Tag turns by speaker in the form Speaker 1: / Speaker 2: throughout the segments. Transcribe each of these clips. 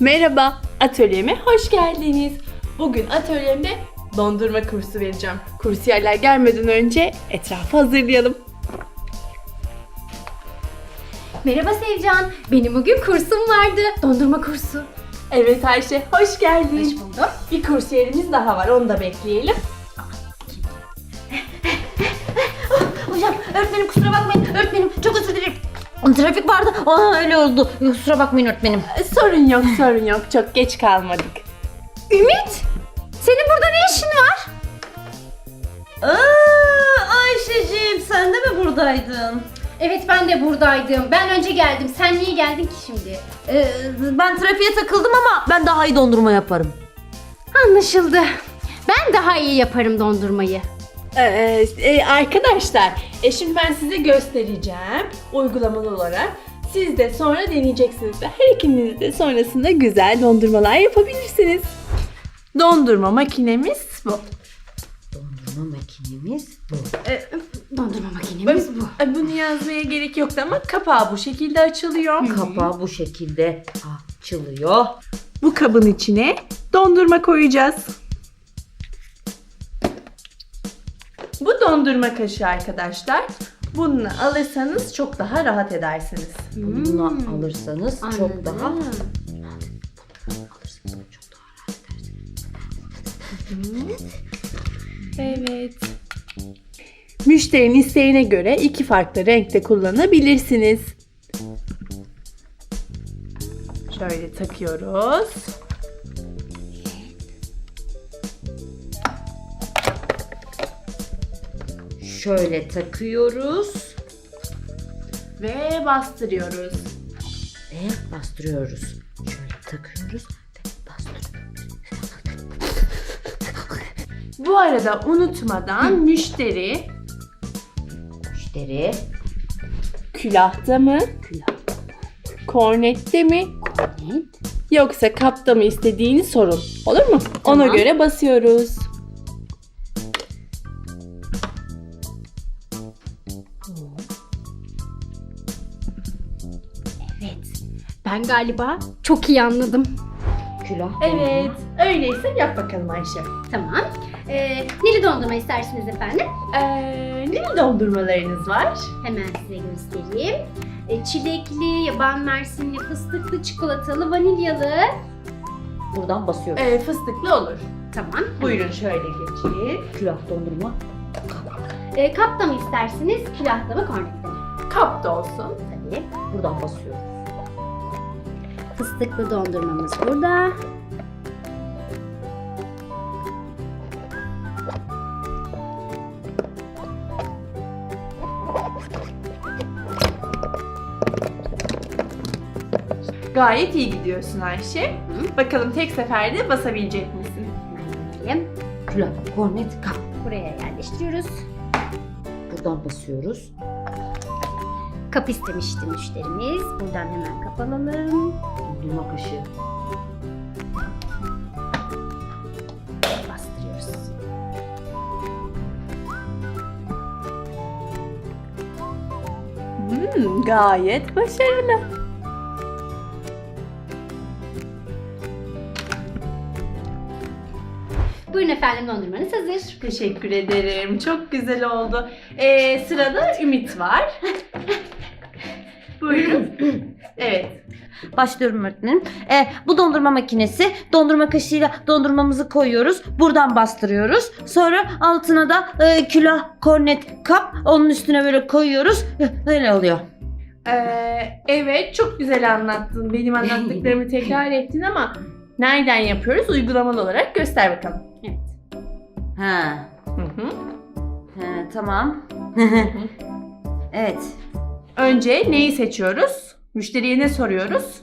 Speaker 1: Merhaba, atölyeme hoş geldiniz. Bugün atölyemde dondurma kursu vereceğim. Kursiyerler gelmeden önce etrafı hazırlayalım.
Speaker 2: Merhaba Sevcan. Benim bugün kursum vardı. Dondurma kursu.
Speaker 1: Evet Ayşe, hoş geldin.
Speaker 2: Hoş buldum.
Speaker 1: Bir kursiyerimiz daha var, onu da bekleyelim.
Speaker 2: Hocam öğretmenim kusura bakmayın. Öğretmenim çok özür dilerim. Trafik vardı. Aa, öyle oldu. Kusura bakmayın öğretmenim.
Speaker 1: Sorun yok, sorun yok. Çok geç kalmadık.
Speaker 2: Ümit. Senin burada ne işin var?
Speaker 3: Aa, Ayşe'cim sen de mi buradaydın?
Speaker 2: Evet ben de buradaydım. Ben önce geldim. Sen niye geldin ki şimdi?
Speaker 3: Ee, ben trafiğe takıldım ama ben daha iyi dondurma yaparım.
Speaker 2: Anlaşıldı. Ben daha iyi yaparım dondurmayı.
Speaker 1: Ee, e, arkadaşlar, e, şimdi ben size göstereceğim uygulamalı olarak. Siz de sonra deneyeceksiniz ve her ikiniz de sonrasında güzel dondurmalar yapabilirsiniz. Dondurma makinemiz bu.
Speaker 3: Dondurma makinemiz bu.
Speaker 1: Ee,
Speaker 2: Dondurma makinemiz bu.
Speaker 1: e, bunu yazmaya gerek yoktu ama kapağı bu şekilde açılıyor.
Speaker 3: Kapağı bu şekilde açılıyor.
Speaker 1: Bu kabın içine dondurma koyacağız. Bu dondurma kaşığı arkadaşlar. Bunu alırsanız çok daha rahat edersiniz.
Speaker 3: Bunu alırsanız çok daha
Speaker 2: Anladım.
Speaker 3: alırsanız çok daha rahat edersiniz.
Speaker 1: Evet. Müşterinin isteğine göre iki farklı renkte kullanabilirsiniz. Şöyle takıyoruz.
Speaker 3: Şöyle takıyoruz
Speaker 1: Ve bastırıyoruz.
Speaker 3: ve bastırıyoruz. Şöyle takıyoruz ve bastırıyoruz.
Speaker 1: Bu arada unutmadan müşteri
Speaker 3: Müşteri
Speaker 1: külahta mı, kornette mi
Speaker 2: Evet.
Speaker 1: yoksa kapta mı istediğini sorun. Olur mu? Ona
Speaker 2: Tamam.
Speaker 1: göre basıyoruz.
Speaker 2: Ben galiba çok iyi anladım.
Speaker 3: külah
Speaker 1: Evet. Öyleyse yap bakalım Ayşe.
Speaker 2: Tamam. Ee, neli dondurma istersiniz efendim?
Speaker 1: Ee, ne dondurmalarınız var?
Speaker 2: Hemen size göstereyim. Ee, çilekli, yaban mersinli, fıstıklı, çikolatalı, vanilyalı.
Speaker 3: buradan basıyoruz.
Speaker 1: Ee, fıstıklı olur.
Speaker 2: Tamam.
Speaker 1: Buyurun şöyle geçin.
Speaker 3: Külah dondurma.
Speaker 2: Ee, kapta mı istersiniz, külahta mı, kornette mi?
Speaker 1: Kap da olsun.
Speaker 2: Tabii.
Speaker 3: Buradan basıyoruz.
Speaker 2: Fıstıklı dondurmamız burada.
Speaker 1: Gayet iyi gidiyorsun Ayşe.
Speaker 2: Hı.
Speaker 1: Bakalım tek seferde basabilecek misin?
Speaker 2: Hemen.
Speaker 3: Külah, kornet, kap.
Speaker 2: Buraya yerleştiriyoruz.
Speaker 3: Buradan basıyoruz.
Speaker 2: Kap istemişti müşterimiz. Buradan hemen kap alalım.
Speaker 3: Dondurma kaşığı.
Speaker 2: Bastırıyoruz.
Speaker 1: Hmm, gayet başarılı.
Speaker 2: Buyurun efendim dondurmanız hazır.
Speaker 1: Teşekkür ederim. Çok güzel oldu. Ee, sırada Ümit var. Buyurun. Evet.
Speaker 3: Başlıyorum öğretmenim. Ee, bu dondurma makinesi. Dondurma kaşığıyla dondurmamızı koyuyoruz. Buradan bastırıyoruz. Sonra altına da e, külah, kornet, kap. Onun üstüne böyle koyuyoruz. Öyle oluyor.
Speaker 1: Ee, evet çok güzel anlattın. Benim anlattıklarımı tekrar ettin ama nereden yapıyoruz? Uygulamalı olarak göster bakalım.
Speaker 3: Ha.
Speaker 1: Hı hı.
Speaker 3: ha tamam. evet.
Speaker 1: Önce neyi seçiyoruz? Müşteriye ne soruyoruz?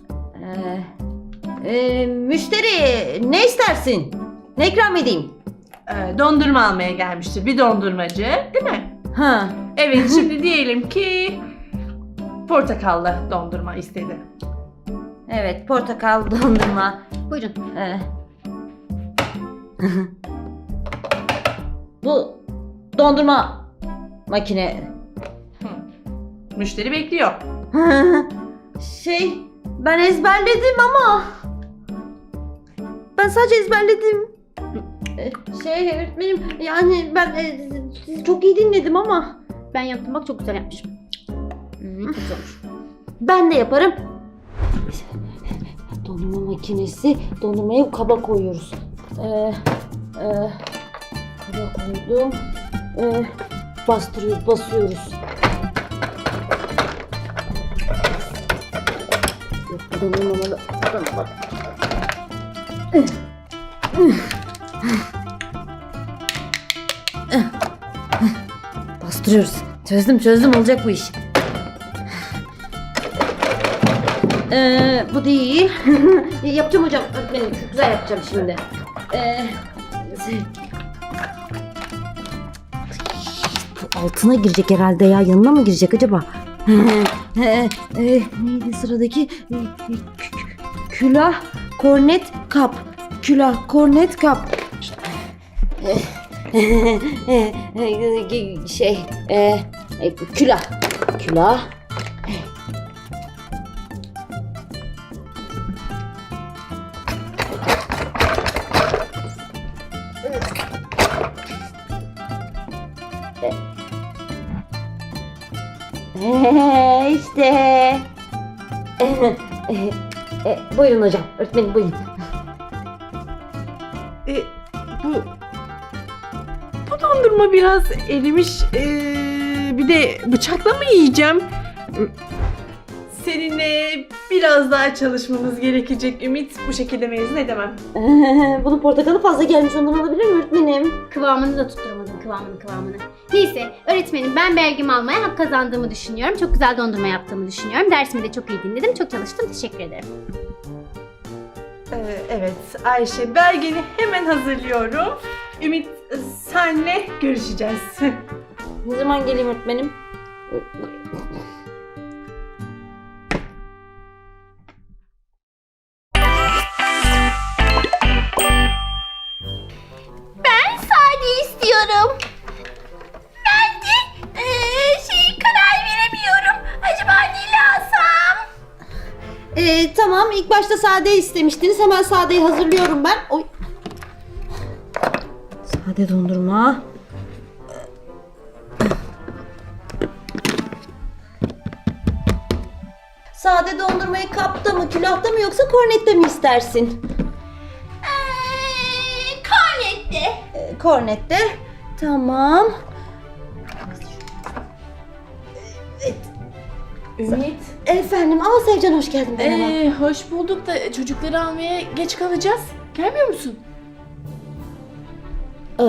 Speaker 3: Ee, e, müşteri ne istersin? Ne ikram edeyim?
Speaker 1: Ee, dondurma almaya gelmiştir. Bir dondurmacı değil mi?
Speaker 3: Ha.
Speaker 1: Evet şimdi diyelim ki portakallı dondurma istedi.
Speaker 3: Evet portakal dondurma.
Speaker 2: Buyurun.
Speaker 3: Ee. bu dondurma makine
Speaker 1: Müşteri bekliyor.
Speaker 3: şey ben ezberledim ama ben sadece ezberledim. Şey öğretmenim yani ben e, sizi çok iyi dinledim ama.
Speaker 2: Ben yaptım bak çok güzel yapmışım. Güzel.
Speaker 3: Ben de yaparım. Dondurma makinesi. Dondurmayı kaba koyuyoruz. Ee, e, kaba koydum. Ee, bastırıyoruz, basıyoruz. Bu dondurmamalı. Bana bak. Bastırıyoruz. Çözdüm çözdüm olacak bu iş. Ee, bu değil. yapacağım hocam. Öğretmenim güzel yapacağım şimdi. Ee, altına girecek herhalde ya. Yanına mı girecek acaba? Ee, e, neydi sıradaki? Ee, kü- Külah, kornet, kap. Külah, kornet, kap. şey, e, e, külah. Külah. E, buyurun hocam. Öğretmenim buyurun.
Speaker 1: E, bu bu dondurma biraz erimiş. E, bir de bıçakla mı yiyeceğim? Seninle biraz daha çalışmamız gerekecek Ümit. Bu şekilde mezun edemem.
Speaker 3: Bunun portakalı fazla gelmiş ondan alabilir mi öğretmenim?
Speaker 2: Kıvamını da tutturamadım kıvamını kıvamını. Neyse öğretmenim ben belgemi almaya hak kazandığımı düşünüyorum. Çok güzel dondurma yaptığımı düşünüyorum. Dersimi de çok iyi dinledim. Çok çalıştım. Teşekkür ederim.
Speaker 1: E, evet Ayşe belgeni hemen hazırlıyorum. Ümit senle görüşeceğiz.
Speaker 3: Ne zaman geleyim öğretmenim? Başta sade istemiştiniz. Hemen sadeyi hazırlıyorum ben. Oy. Sade dondurma. Sade dondurmayı kapta mı, külahta mı yoksa kornette mi istersin?
Speaker 2: Karnette.
Speaker 3: Ee, kornette. Tamam.
Speaker 1: Ümit.
Speaker 3: Efendim, ama Sevcan hoş geldin. Merhaba.
Speaker 1: Ee, hoş bulduk da çocukları almaya geç kalacağız. Gelmiyor musun?
Speaker 3: Ee,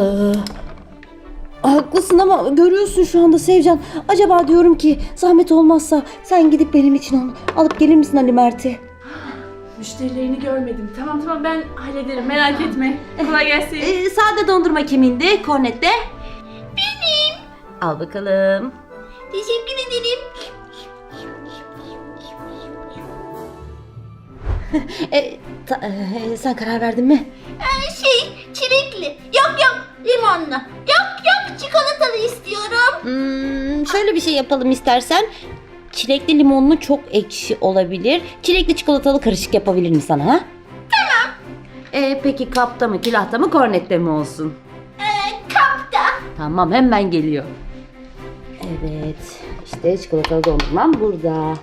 Speaker 3: haklısın ama görüyorsun şu anda Sevcan. Acaba diyorum ki zahmet olmazsa sen gidip benim için onu alıp gelir misin Ali Mert'i?
Speaker 1: Müşterilerini görmedim. Tamam tamam ben hallederim merak etme. Kolay gelsin.
Speaker 3: Ee, sade dondurma kimindi? Kornette? Benim. Al bakalım.
Speaker 2: Teşekkür ederim.
Speaker 3: Ee, ta- ee, sen karar verdin mi?
Speaker 2: Şey çilekli. Yok yok limonlu. Yok yok çikolatalı istiyorum.
Speaker 3: Hmm, şöyle bir şey yapalım istersen. Çilekli limonlu çok ekşi olabilir. Çilekli çikolatalı karışık yapabilirim sana ha? Tamam. Ee, peki kapta mı, külahta mı, kornette mi olsun?
Speaker 2: Kapta.
Speaker 3: Tamam hemen geliyor. Evet. işte çikolatalı dondurmam burada.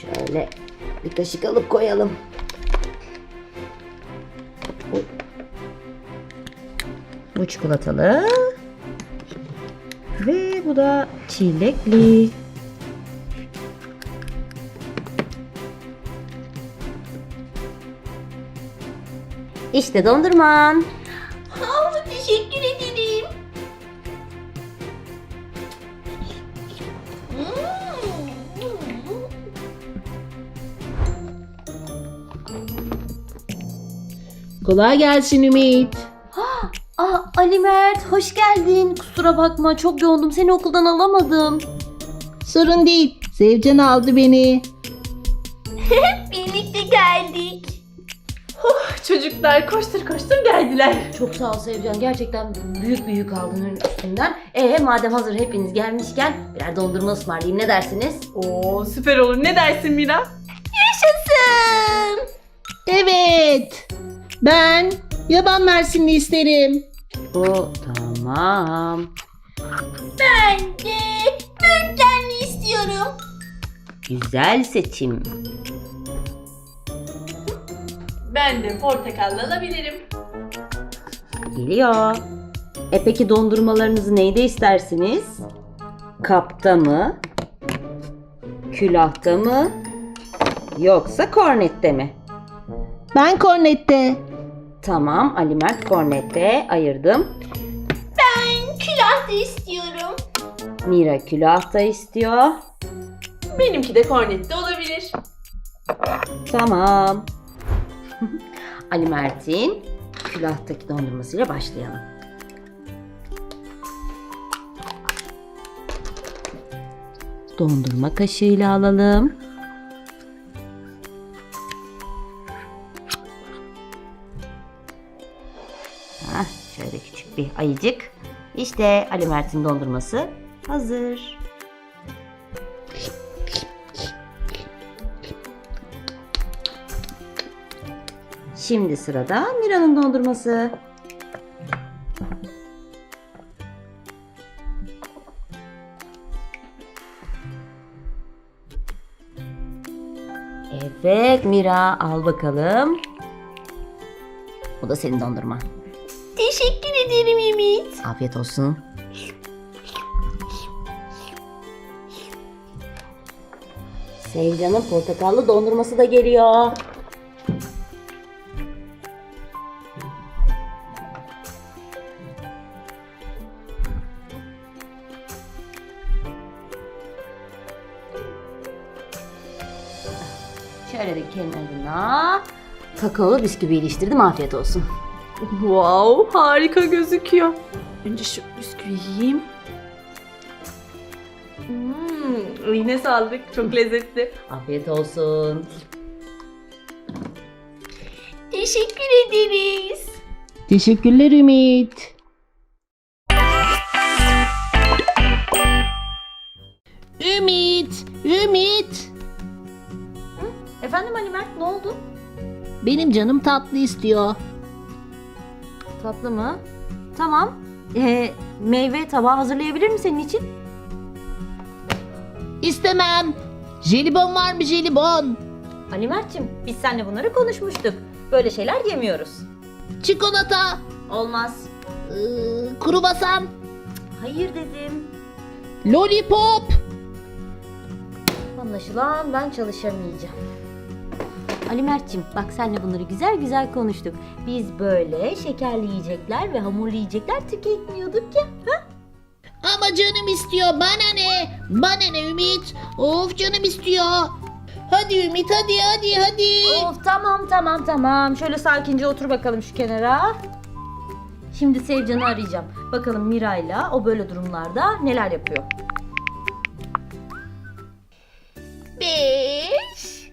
Speaker 3: Şöyle bir kaşık alıp koyalım. Bu, çikolatalı. Ve bu da çilekli. İşte dondurman.
Speaker 4: Kolay gelsin Ümit.
Speaker 3: Aa, Ali Mert hoş geldin. Kusura bakma çok yoğundum seni okuldan alamadım.
Speaker 4: Sorun değil. Sevcan aldı beni.
Speaker 2: Birlikte geldik.
Speaker 1: Çocuklar koştur koştur geldiler.
Speaker 3: Çok sağ ol Sevcan gerçekten büyük bir yük aldın üstünden. E madem hazır hepiniz gelmişken birer dondurma ısmarlayayım ne dersiniz?
Speaker 1: Oo süper olur. Ne dersin Mira?
Speaker 2: Yaşasın.
Speaker 4: Evet. Ben yaban mersinli isterim.
Speaker 3: Bu tamam.
Speaker 2: Ben de böğürtlenli istiyorum.
Speaker 3: Güzel seçim.
Speaker 1: Ben de portakallı alabilirim.
Speaker 3: Geliyor. E peki dondurmalarınızı neyde istersiniz? Kapta mı? Külahta mı? Yoksa kornette mi?
Speaker 4: Ben kornette.
Speaker 3: Tamam Ali Mert kornette ayırdım.
Speaker 2: Ben külahta istiyorum.
Speaker 3: Mira külahta istiyor.
Speaker 1: Benimki de kornette olabilir.
Speaker 3: Tamam. Ali Mert'in külahtaki dondurmasıyla başlayalım. Dondurma kaşığıyla alalım. Hah, şöyle küçük bir ayıcık. İşte Ali Mert'in dondurması hazır. Şimdi sırada Mira'nın dondurması. Evet Mira al bakalım. Bu da senin dondurman.
Speaker 2: Teşekkür ederim Ümit.
Speaker 3: Afiyet olsun. Sevcan'ın portakallı dondurması da geliyor. Şöyle de kenarına kakaolu bisküvi iliştirdim. Afiyet olsun.
Speaker 1: Wow, harika gözüküyor. Önce şu bisküvi yiyeyim. Hmm, yine sağlık. Çok lezzetli.
Speaker 3: Afiyet olsun.
Speaker 2: Teşekkür ederiz.
Speaker 4: Teşekkürler Ümit. Ümit, Ümit.
Speaker 3: Efendim Ali Mert ne oldu?
Speaker 4: Benim canım tatlı istiyor.
Speaker 3: Tatlı mı? Tamam. Ee, meyve tabağı hazırlayabilir mi senin için?
Speaker 4: İstemem. Jelibon var mı jelibon?
Speaker 3: Ali Mert'cim biz seninle bunları konuşmuştuk. Böyle şeyler yemiyoruz.
Speaker 4: Çikolata,
Speaker 3: Olmaz.
Speaker 4: ıı, kruvasan,
Speaker 3: Hayır dedim.
Speaker 4: lollipop.
Speaker 3: Anlaşılan ben çalışamayacağım. Ali Mert'cim bak seninle bunları güzel güzel konuştuk. Biz böyle şekerli yiyecekler ve hamurlu yiyecekler tüketmiyorduk ya.
Speaker 4: Ama canım istiyor. Bana ne? Bana ne Ümit? Of canım istiyor. Hadi Ümit hadi hadi hadi.
Speaker 3: Of tamam tamam tamam. Şöyle sakince otur bakalım şu kenara. Şimdi Sevcan'ı arayacağım. Bakalım Mira'yla o böyle durumlarda neler yapıyor.
Speaker 2: Beş.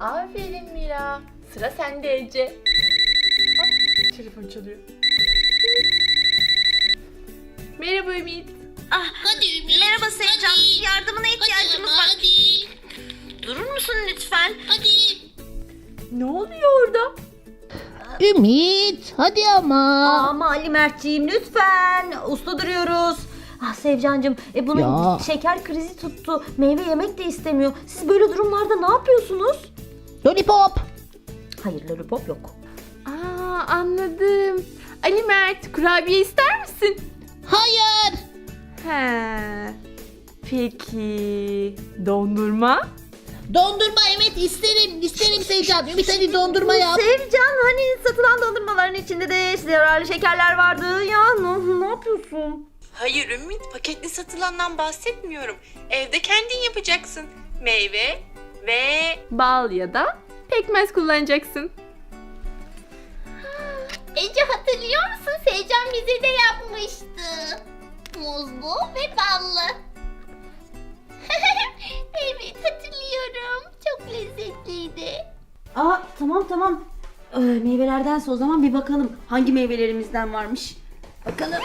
Speaker 1: Aferin Mira. Sıra sende Ece. Hop, telefon çalıyor. Merhaba Ümit.
Speaker 4: Hadi Ümit.
Speaker 3: Merhaba Sevcan.
Speaker 4: Hadi.
Speaker 3: Yardımına ihtiyacımız var.
Speaker 4: Hadi.
Speaker 3: Durur musun lütfen?
Speaker 4: Hadi.
Speaker 1: Ne oluyor orada?
Speaker 4: Ümit hadi ama.
Speaker 3: Ama Ali Mertciğim lütfen. Usta duruyoruz. Ah Sevcancığım e bunun
Speaker 4: Ya.
Speaker 3: şeker krizi tuttu. Meyve yemek de istemiyor. Siz böyle durumlarda ne yapıyorsunuz?
Speaker 4: Lollipop.
Speaker 3: Hayır lollipop yok.
Speaker 1: Aa anladım. Ali Mert kurabiye ister misin?
Speaker 4: Hayır.
Speaker 1: He. Peki dondurma?
Speaker 4: Dondurma evet isterim. İsterim Sevcan. Ümit hadi dondurma yap.
Speaker 3: Sevcan hani satılan dondurmaların içinde de zararlı şekerler vardı. Ya ne, ne yapıyorsun?
Speaker 5: Hayır Ümit, paketli satılandan bahsetmiyorum. Evde kendin yapacaksın. Meyve ve
Speaker 1: Bal ya da pekmez kullanacaksın.
Speaker 2: Ece hatırlıyor musun? Seycan bize de yapmıştı. Muzlu ve ballı. evet hatırlıyorum. Çok lezzetliydi.
Speaker 3: Aa tamam tamam. Ee, meyvelerdense o zaman bir bakalım hangi meyvelerimizden varmış. Bakalım.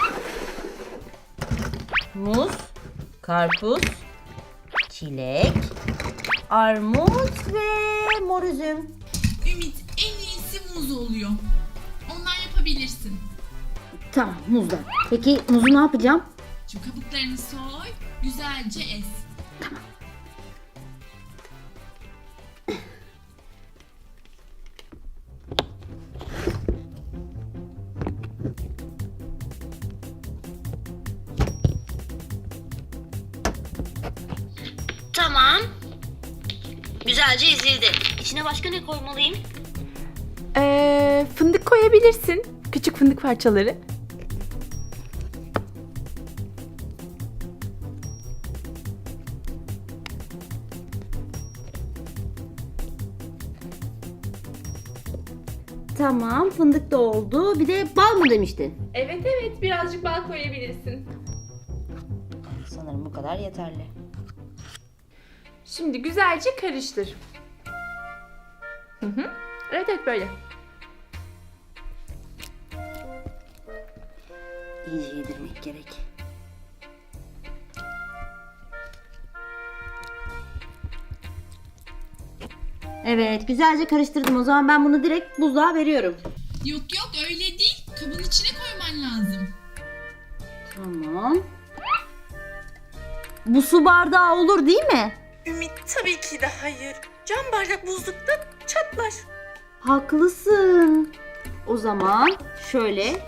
Speaker 3: Muz, karpuz, çilek, armut ve mor üzüm.
Speaker 5: Ümit en iyi
Speaker 6: muz oluyor. Ondan yapabilirsin.
Speaker 3: Tamam muzdan. Peki muzu ne yapacağım?
Speaker 6: Şimdi kabuklarını soy, güzelce ez.
Speaker 3: Güzelce ezildi. İçine başka ne koymalıyım?
Speaker 1: Ee, fındık koyabilirsin. Küçük fındık parçaları.
Speaker 3: Tamam fındık da oldu. Bir de bal mı demiştin?
Speaker 1: Evet evet birazcık bal koyabilirsin.
Speaker 3: Sanırım bu kadar yeterli.
Speaker 1: Şimdi güzelce karıştır. Hı hı. Evet evet böyle.
Speaker 3: İyice yedirmek gerek. Evet güzelce karıştırdım. O zaman ben bunu direkt buzluğa veriyorum.
Speaker 6: Yok yok öyle değil. Kabın içine koyman lazım.
Speaker 3: Tamam. Bu su bardağı olur değil mi?
Speaker 5: Tabii ki de hayır. Cam bardak buzlukta çatlar.
Speaker 3: Haklısın. O zaman şöyle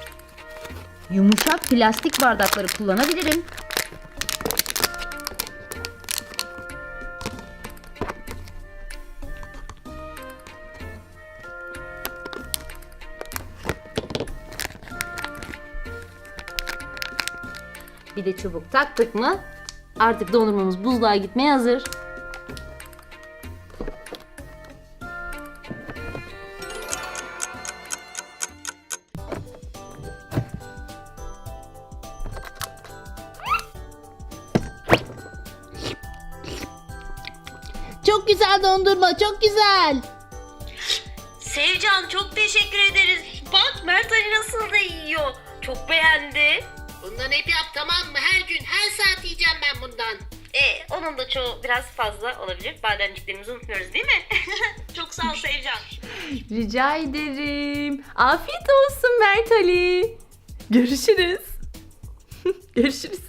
Speaker 3: yumuşak plastik bardakları kullanabilirim. Bir de çubuk taktık mı artık dondurmamız buzluğa gitmeye hazır.
Speaker 4: Çok güzel dondurma çok güzel.
Speaker 3: Sevcan çok teşekkür ederiz. Bak Mert Ali nasıl da yiyor. Çok beğendi.
Speaker 4: Bundan hep yap tamam mı? Her gün her saat yiyeceğim ben bundan.
Speaker 3: E, onun da çoğu biraz fazla olabilir. Bademciklerimizi unutmuyoruz değil mi? çok sağ ol Sevcan.
Speaker 1: Rica ederim. Afiyet olsun Mert Ali. Görüşürüz. Görüşürüz.